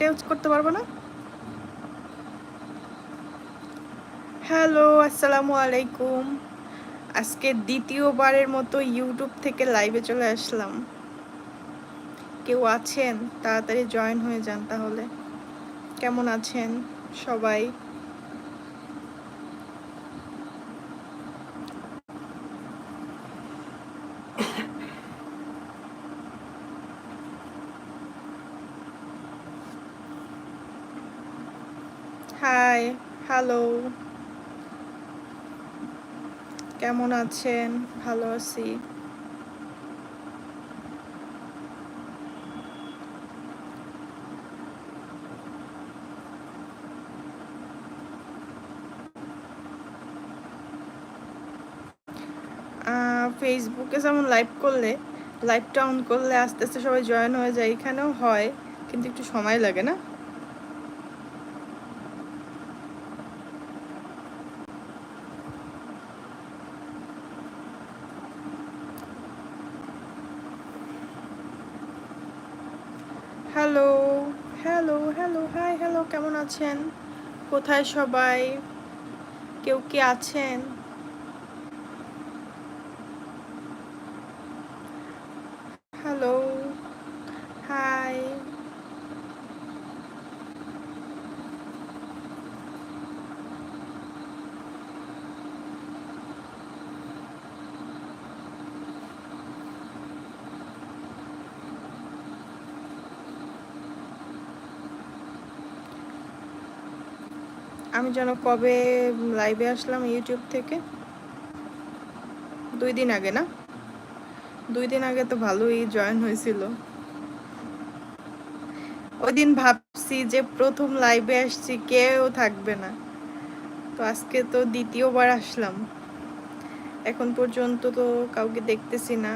এটা ইউজ করতে পারব না? হ্যালো আসসালামু আলাইকুম। আজকে দ্বিতীয়বারের মতো ইউটিউব থেকে লাইভে চলে আসলাম। কেউ আছেন? তাড়াতাড়ি জয়েন হয়ে যান তাহলে। কেমন আছেন সবাই? হাই হ্যালো কেমন আছেন? ভালো আছি। ফেসবুকে যেমন লাইভ করলে লাইভটা অন করলে আস্তে আস্তে সবাই জয়েন হয়ে যায়। এখানেও হয়, কিন্তু একটু সময় লাগে না? Hello hello hello hi hello কেমন আছেন? কোথায় সবাই? কেউ কি আছেন হ্যালো হাই আমি যেন কবে লাইভে আসলাম ইউটিউব থেকে? দুই দিন আগে না? দুই দিন আগে তো ভালোই জয়েন হয়েছিল। ওই দিন ভাবছি যে প্রথম লাইভে আসছি, কেউ থাকবে না। তো আজকে তো দ্বিতীয়বার আসলাম। এখন পর্যন্ত তো কাউকে দেখতেছি না।